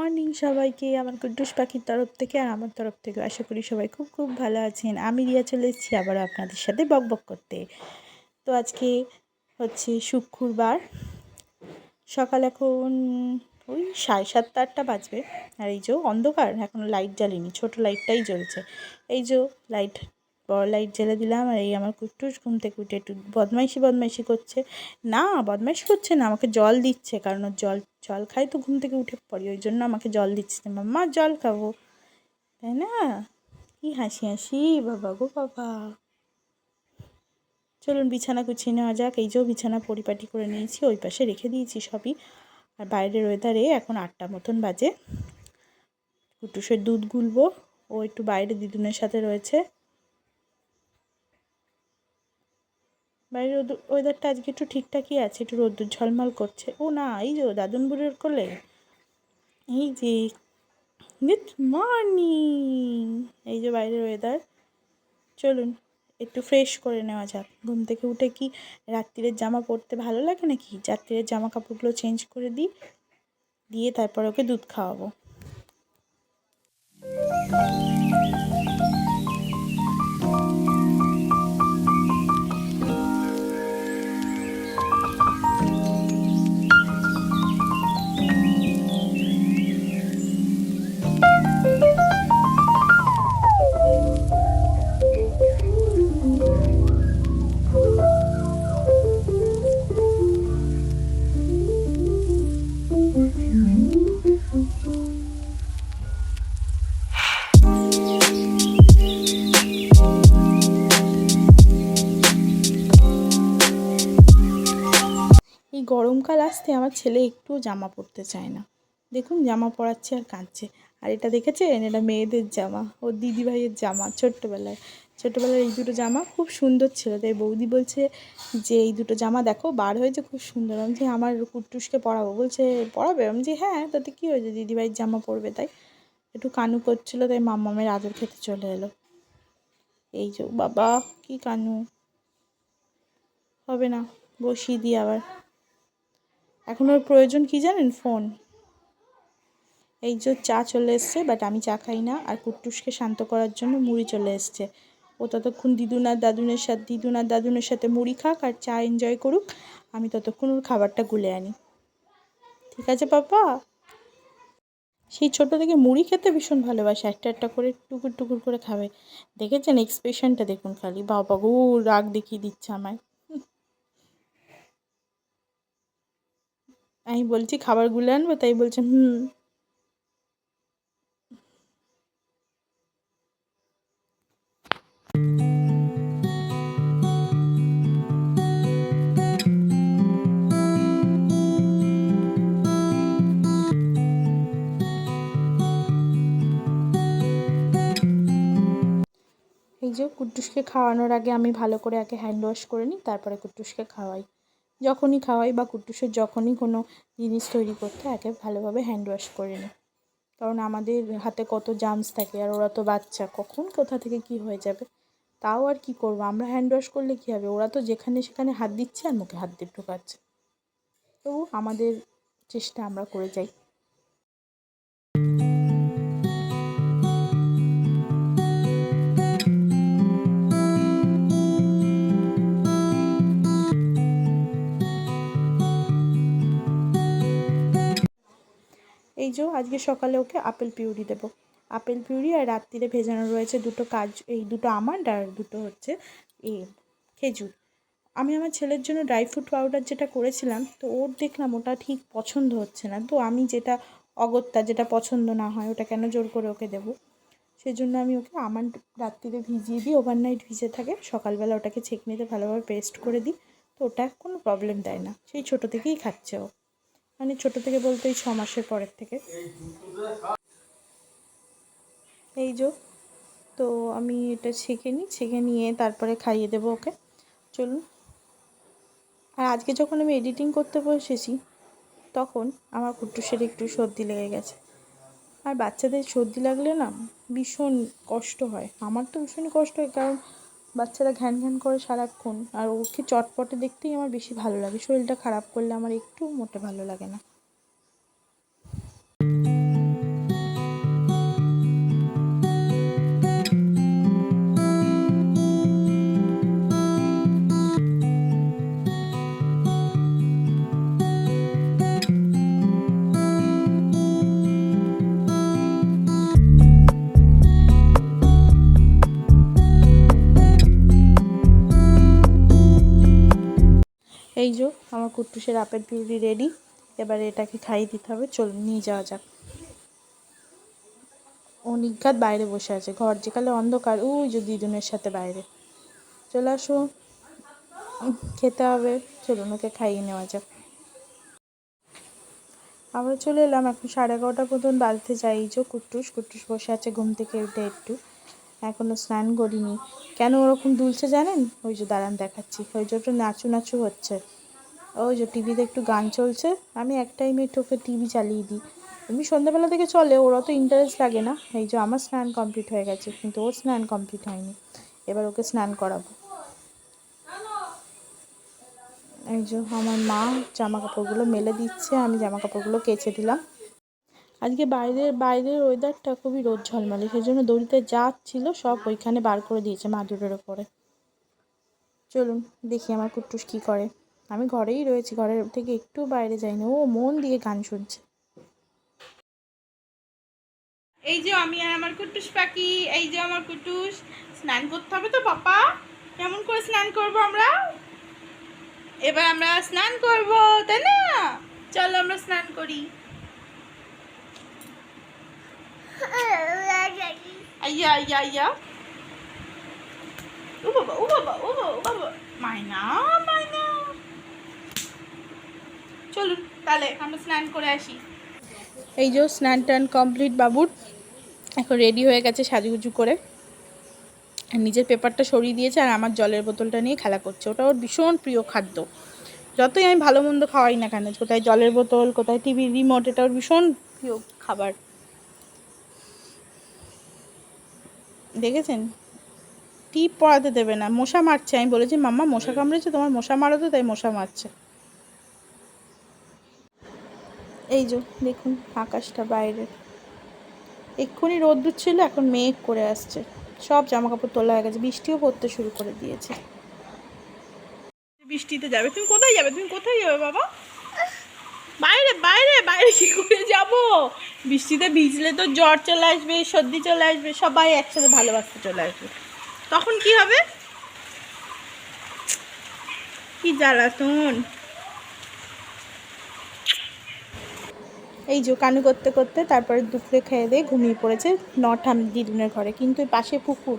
Morning সবাইকে, আমার কুড্ডুস পাখির তরফ থেকে আর আমার তরফ থেকে আশা করি সবাই খুব খুব ভালো আছেন। আমি রিয়া চলে এসেছি আবার আপনাদের সাথে বক বক করতে। তো আজকে হচ্ছে শুক্রবার, সকাল এখন ওই সাড়ে সাতটা আটটা বাজবে। আর এই যে অন্ধকার এখনও লাইট জ্বালিনি, ছোট লাইটটাই জ্বলছে। এই যে লাইট বড় লাইট জ্বেলে দিলাম আর এই আমার কুট্টুস ঘুম থেকে উঠে একটু বদমাইশি বদমাইশি করছে। না, বদমাইশি করছে না, আমাকে জল দিচ্ছে কারণ জল জল খাই তো ঘুম থেকে উঠে পড়ি, ওই জন্য আমাকে জল দিচ্ছে না। মাম্মা জল খাব। তাই না? কি হাসি হাসি, বাবা গো বাবা। চলুন বিছানা গুছিয়ে নেওয়া যাক। এই যেও বিছানা পরিপাটি করে নিয়েছি, ওই পাশে রেখে দিয়েছি সবই। আর বাইরের ওয়েদারে এখন আটটা মতন বাজে। কুটুসের দুধ গুলবো, ও একটু বাইরে দিদুনের সাথে রয়েছে। বাইরের ওয়েদারটা আজকে একটু ঠিকঠাকই আছে, একটু রোদ্দুর ঝলমল করছে। ও না, এই যে দাদুন বুড়োর কোলে। এই যে গুড মর্নিং এই যে বাইরের ওয়েদার চলুন, একটু ফ্রেশ করে নেওয়া যাক। ঘুম থেকে উঠে কি রাত্রিরের জামা পরতে ভালো লাগে নাকি? রাত্রিরের জামা কাপড়গুলো চেঞ্জ করে দিই, দিয়ে তারপর ওকে দুধ খাওয়াবো। এই গরমকাল আসতে আমার ছেলে একটুও জামা পরতে চায় না। দেখুন, জামা পরাচ্ছে আর কাঁদছে। আর এটা দেখেছেন? এটা মেয়েদের জামা ও দিদি ভাইয়ের জামা ছোট্টবেলায়। ছোটোবেলার এই দুটো জামা খুব সুন্দর ছিল। তাই বৌদি বলছে যে, এই দুটো জামা দেখো, বার হয়েছে, খুব সুন্দর। আমি যে আমার কুট্টুসকে পরাবো। বলছে, পরাবে? আমি যে হ্যাঁ তাতে কী হয়েছে? দিদিভাইয়ের জামা পরবে তাই? একটু কানু করছিল, তাই মাম্মামের আদর খেতে চলে এলো। এই যে, বাবা, কি কানু? হবে না, বসিয়ে দিই আবার। এখন ওর প্রয়োজন কি জানেন? ফোন। এই যে চা চলে এসছে বাট আমি চা খাই না। আর কুট্টুসকে শান্ত করার জন্য মুড়ি চলে এসছে। ও ততক্ষণ দিদুন আর দাদুনের সাথে, দিদুন আর দাদুনের সাথে মুড়ি খাক আর চা এনজয় করুক। আমি ততক্ষণ ওর খাবারটা গুলে আনি। ঠিক আছে পাপা? সেই ছোটো থেকে মুড়ি খেতে ভীষণ ভালোবাসে। একটা একটা করে টুকুর টুকুর করে খাবে। দেখেছেন এক্সপ্রেশনটা দেখুন খালি। বাবা গো, রাগ দেখিয়ে দিচ্ছে আমায়। আমি বলছি খাবারগুলো আনব, তাই বলছে, হুম। এই যে কুট্টুসকে খাওয়ানোর আগে আমি ভালো করে আগে হ্যান্ড ওয়াশ করে নিই, তারপরে কুট্টুসকে খাওয়াই। যখনই খাওয়াই বা কুট্টুসের যখনই কোনো জিনিস তৈরি করতে আগে ভালোভাবে হ্যান্ড ওয়াশ করে নিই কারণ আমাদের হাতে কত জার্মস থাকে আর ওরা তো বাচ্চা, কখন কোথা থেকে কি হয়ে যাবে? তাও আর কি করব? আমরা হ্যান্ড ওয়াশ করলে কী হবে? ওরা তো যেখানে সেখানে হাত দিচ্ছে আর মুখে হাত দিয়ে ঢোকাচ্ছে। তবু আমাদের চেষ্টা আমরা করে যাই। এই যে আজকে সকালে ওকে আপেল পিউরি দেবো। আপেল পিউরি আর রাত্রিরে ভেজানো রয়েছে দুটো কাজ, এই দুটো আমন্ড আর দুটো হচ্ছে এ খেজুর। আমি আমার ছেলের জন্য ড্রাই ফ্রুট পাউডার যেটা করেছিলাম, তো ওর দেখলাম ওটা ঠিক পছন্দ হচ্ছে না। তো আমি যেটা অগত্যা যেটা পছন্দ না হয় ওটা কেন জোর করে ওকে দেবো? সেই জন্য আমি ওকে আমন্ড রাত্রিরে ভিজিয়ে দিই ওভারনাইট ভিজে থাকে, সকালবেলা ওটাকে ছেঁকনিতে ভালোভাবে পেস্ট করে দিই, তো ওটা কোনো প্রবলেম দেয় না। সেই ছোটো থেকেই খাচ্ছে ও। মানে ছোট থেকে বলতে এই ছ মাসের পরের থেকে। এই যো, তো আমি এটা ছেঁকে নিই, ছেঁকে নিয়ে তারপরে খাইয়ে দেবো ওকে। চলুন। আর আজকে যখন আমি এডিটিং করতে বসেছি, তখন আমার কুট্টুসের একটু সর্দি লেগে গেছে। আর বাচ্চাদের সর্দি লাগলে না ভীষণ কষ্ট হয়। আমার তো ভীষণই কষ্ট হয়, কারণ বাচ্চারা ঘ্যান ঘ্যান করে সারাক্ষণ, আর ওকে চটপটে দেখতেই আমার বেশি ভালো লাগে। শরীরটা খারাপ করলে আমার একটু মোটে ভালো লাগে না। আমার কুট্টুসের আপেল পিউরি রেডি এবার এটাকে খাইয়ে দিতে হবে চলুন নিয়ে যাওয়া যাক। ও বাইরে বসে আছে, ঘর যেকালে অন্ধকার, ওই যে দিদুনের সাথে বাইরে। চলে আসো, খেতে হবে, চলুন ওকে খাইয়ে নেওয়া যাক। আমরা চলে এলাম, এখন সাড়ে এগারোটা পর্যন্ত বাড়িতে যাই যে কুট্টুস কুট্টুস বসে আছে ঘুম থেকে উঠে একটু। এখনও স্নান করিনি। কেন ওরকম দুলছে জানেন? ওই যে দাঁড়ান দেখাচ্ছি। ওই যে ওটা নাচু নাচু হচ্ছে। ওই যে টিভিতে একটু গান চলছে, আমি এক টাইমে একটু ওকে টিভি চালিয়ে দিই। এমনি সন্ধ্যাবেলা থেকে চলে, ওর অত ইন্টারেস্ট লাগে না। এই যে আমার স্নান কমপ্লিট হয়ে গেছে, কিন্তু ওর স্নান কমপ্লিট হয়নি। এবার ওকে স্নান করাবো। এই যে আমার মা জামা কাপড়গুলো মেলে দিচ্ছে, আমি জামা কাপড়গুলো কেচে দিলাম। আজকে বাইরের বাইরের ওয়েদারটা খুবই রোদ ঝলমলে সেই জন্য দড়িতে যা ছিল সব ওইখানে বার করে দিয়েছে মাদুরের ওপরে। চলুন, দেখি আমার কুট্টুস কী করে। আমি ঘরেই রয়েছি, ঘরের থেকে একটু বাইরে যাইনি। ও মন দিয়ে গান শুনছে। এই যে আমি আর আমার কুটুস পাখি, এই যে আমার কুটুস স্নান করতে হবে তো পাপা। কেমন করে স্নান করব আমরা? এবার আমরা স্নান করব, তাই না? চলো আমরা স্নান করি। আইয়া আইয়া আইয়া। ও বাবা ও বাবা ও বাবা ও বাবা। মাইনা চলুন, তাহলে আমরা স্নান করে আসি। এই যে স্নান টান কমপ্লিট, বাবুর। এখন রেডি হয়ে গেছে সাজুগুজু করে। নিজের পেপারটা সরিয়ে দিয়েছে আর আমার জলের বোতলটা নিয়ে খেলা করছে। ওটা ওর ভীষণ প্রিয় খাদ্য। যতই আমি ভালো মন্দ খাওয়াই না কেন, কোথায় জলের বোতল, কোথায় টিভির রিমোট এটা ওর ভীষণ প্রিয় খাবার। দেখেছেন? টিপ পড়াতে দেবে না। মশা মারছে। আমি বলেছি, মাম্মা, মশা কামড়েছে, তোমার মশা মারো তো, তাই মশা মারছে। এই যে, দেখুন, আকাশটা বাইরে। এক্ষুনি রোদ্দুর ছিল, এখন মেঘ করে আসছে। সব জামা কাপড় তোলা হয়ে গেছে, বৃষ্টিও পড়তে শুরু করে দিয়েছে। বৃষ্টিতে যাবে, তুমি কোথায় যাবে? তুমি কোথায় যাবে, বাবা? বাইরে বাইরে বাইরে, কি করে যাব? বৃষ্টিতে ভিজলে তো জ্বর চলে আসবে, সর্দি চলে আসবে, সবাই একসাথে ভালোবাসতে চলে আসবে। তখন কি হবে? কি জ্বালাতন? এই যে কানু করতে করতে তারপরে দুপুরে খেয়ে দিয়ে ঘুমিয়ে পড়েছে। নটা দিদুনের ঘরে। কিন্তু পাশে পুকুর।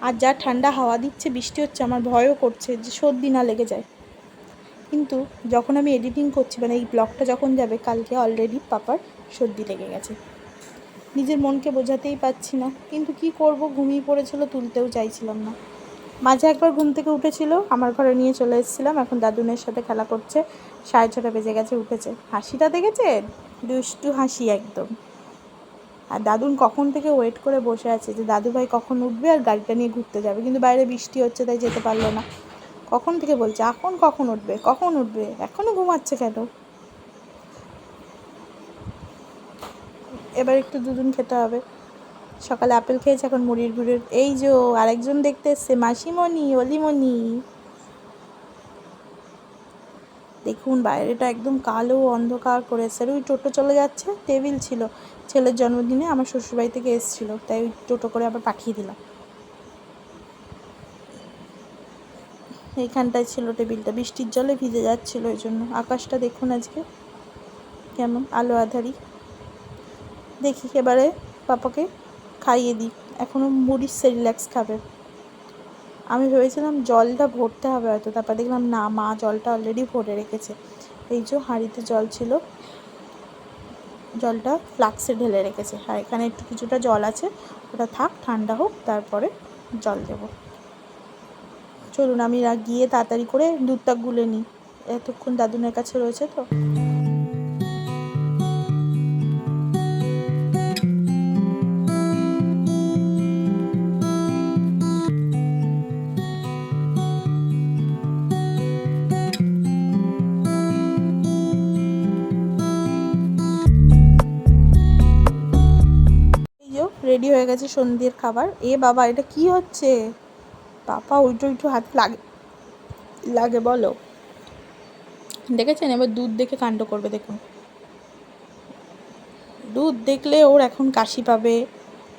আর যা ঠান্ডা হাওয়া দিচ্ছে, বৃষ্টি হচ্ছে, আমার ভয়ও করছে যে সর্দি না লেগে যায়। কিন্তু যখন আমি এডিটিং করছি মানে এই ব্লগটা যখন যাবে, কালকে অলরেডি পাপার সর্দি লেগে গেছে। নিজের মনকে বোঝাতেই পারছি না। কিন্তু কি করব? ঘুমিয়ে পড়েছিল, তুলতেও চাইছিলাম না। মাঝে একবার ঘুম থেকে উঠেছিল, আমার ঘরে নিয়ে চলে এসেছিলাম। এখন দাদুনের সাথে খেলা করছে। সাড়ে ছটা বেজে গেছে, উঠেছে। হাসিটা দেখেছে দুষ্টু হাসি একদম। আর দাদুন কখন থেকে ওয়েট করে বসে আছে যে দাদু ভাই কখন উঠবে আর গাড়িটা নিয়ে ঘুরতে যাবে? কিন্তু বাইরে বৃষ্টি হচ্ছে, তাই যেতে পারল না। কখন থেকে বলছে, এখন কখন উঠবে? কখন উঠবে? এখনও ঘুমাচ্ছে কেন? এবার একটু দুদিন খেতে হবে। সকালে আপেল খেয়েছে এখন মুড়ির গুড়ের। এই যে আরেকজন দেখতে এসছে, মাসিমণি, অলিমণি। দেখুন, বাইরেটা একদম কালো অন্ধকার করেছে আর ওই টোটো চলে যাচ্ছে, টেবিল ছিল ছেলের জন্মদিনে, আমার শ্বশুরবাড়ি থেকে এসেছিল, তাই ওই টোটো করে আবার পাঠিয়ে দিলাম। এইখানটায় ছিল টেবিলটা, বৃষ্টির জলে ভিজে যাচ্ছিল ওই জন্য। আকাশটা দেখুন আজকে কেমন, আলো আধারি। দেখি এবারে পাপাকে খাইয়ে দিই। এখনও মুড়ির রিল্যাক্স খাবে। আমি ভেবেছিলাম জলটা ভরতে হবে হয়তো, তারপর দেখলাম না, মা জলটা অলরেডি ভরে রেখেছে। এই যে হাঁড়িতে জল ছিল, জলটা ফ্লাক্সে ঢেলে রেখেছে। আর এখানে একটু কিছুটা জল আছে, ওটা থাক, ঠান্ডা হোক, তারপরে জল দেব। চলুন, আমি গিয়ে তাড়াতাড়ি করে দুধটা গুলে নিই। এতক্ষণ দাদুনের কাছে রয়েছে তো? সন্ধ্যের খাবার। এ বাবা, এটা কি হচ্ছে? পাপা উল্টো উল্টো হাত লাগে লাগে, বলো। দেখেছেন? এবার দুধ দেখে কাণ্ড করবে, দেখুন। দুধ দেখলে ওর এখন কাশি পাবে,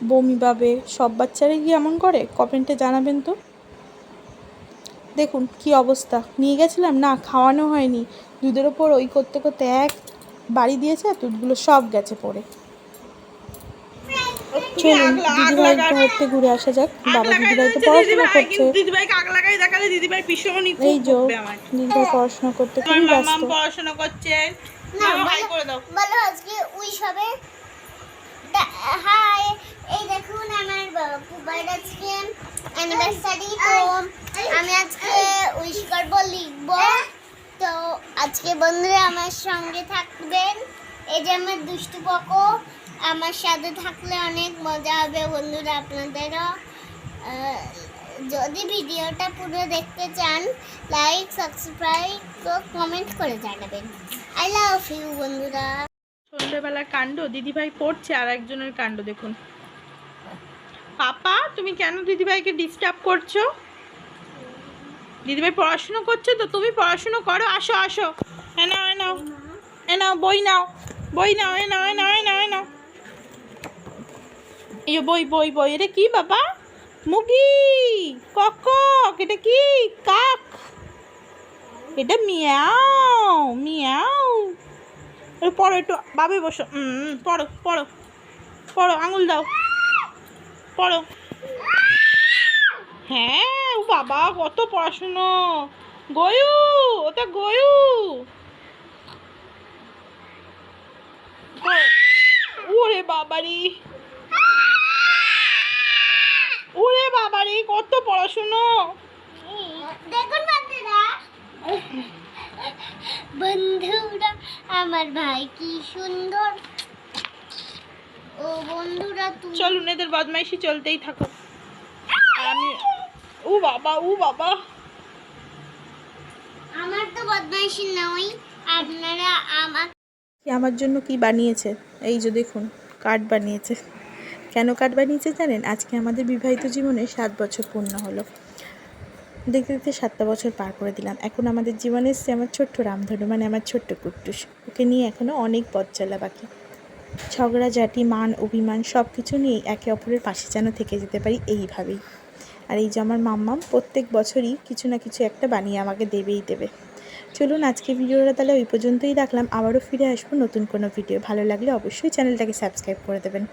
বমি পাবে। সব বাচ্চারাই কি এমন করে? কমেন্টে জানাবেন তো। দেখুন, কি অবস্থা। নিয়ে গেছিলাম? না, খাওয়ানো হয়নি। দুধের ওপর ওই করতে করতে এক বাড়ি দিয়েছে দুধগুলো সব গেছে পড়ে। চলুন দিদিভাইয়ের ঘরতে ঘুরে আসা যাক। বাবা দিদিভাই তো পড়াশোনা করছে। দিদিভাইকে আগ লাগাই দেখালে দিদিভাই ভীষণই এই যে দিদিভাই পড়াশোনা করতে খুবই ব্যস্ত। পড়াশোনা করছে। না, মামা করে দাও। বলো আজকে উইশ হবে। হাই এই দেখুন আমার পুবার আজকে অ্যানিভার্সারি তো আমি আজকে উইশ করব লিখব। তো আজকে বন্ধুরা আমার সঙ্গে থাকবেন। এই যে আমার দুষ্টু পকো আমার সাথে থাকলে অনেক মজা হবে বন্ধুরা, আপনাদেরও। যদি ভিডিওটা পুরো দেখতে চান লাইক সাবস্ক্রাইব কমেন্ট করে জানাবেন। আই লাভ ইউ বন্ধুরা। সন্ধ্যেবেলা কাণ্ড, দিদিভাই পড়ছে আর একজনের কাণ্ড, দেখুন। পাপা, তুমি কেন দিদিভাইকে ডিস্টার্ব করছ? দিদিভাই পড়াশুনো করছ তো, তুমি পড়াশুনো করো, আসো আসো। এ নাও এ নাও এ নাও, বই নাও বই নাও, এ নাও এ নাও এ নাও এ নাও। এই বই বই বই। এটা কি বাবা? মুগি কক কক, এটা কি? কাক। এটা মিয়াও মিয়াও। পড়ো একটু বাবে বসো। পড়ো পড়ো পড়ো আঙুল দাও। পড়ো। হ্যাঁ বাবা কত পড়াশুনো। গয়ু ওটা গয়ু। ওরে বাবারি। ওরে বাবারি কত পড়াশুনো। দেখুন বন্ধুরা। বন্ধুরা আমার ভাই কি সুন্দর। ও বন্ধুরা তুমি চলুন এদের বদমাইশি চলতেই থাকো আমি ও বাবা ও বাবা। আমার তো বদমাইশি নই আপনারা আমার আমার জন্য কি বানিয়েছে? এই যে দেখুন কার্ড বানিয়েছে। কেন কার্ড বানিয়েছে জানেন? আজকে আমাদের বিবাহিত জীবনে সাত বছর পূর্ণ হলো। দেখতে দেখতে সাতটা বছর পার করে দিলাম। এখন আমাদের জীবনে এসছে আমার ছোট্ট রামধনু মানে আমার ছোট্ট কুট্টুস। ওকে নিয়ে এখনও অনেক পথ চলা বাকি। ঝগড়া, ঝাঁটি, মান, অভিমান সব কিছু নিয়েই একে অপরের পাশে যেন থেকে যেতে পারি এইভাবেই। আর এই যে আমার মাম্মাম, প্রত্যেক বছরই কিছু না কিছু একটা বানিয়ে আমাকে দেবেই দেবে। চলুন আজকে ভিডিওটা তাহলে ওই পর্যন্তই রাখলাম। আবারও ফিরে আসব নতুন কোনো ভিডিও। ভালো লাগলে অবশ্যই চ্যানেলটাকে সাবস্ক্রাইব করে দেবেন।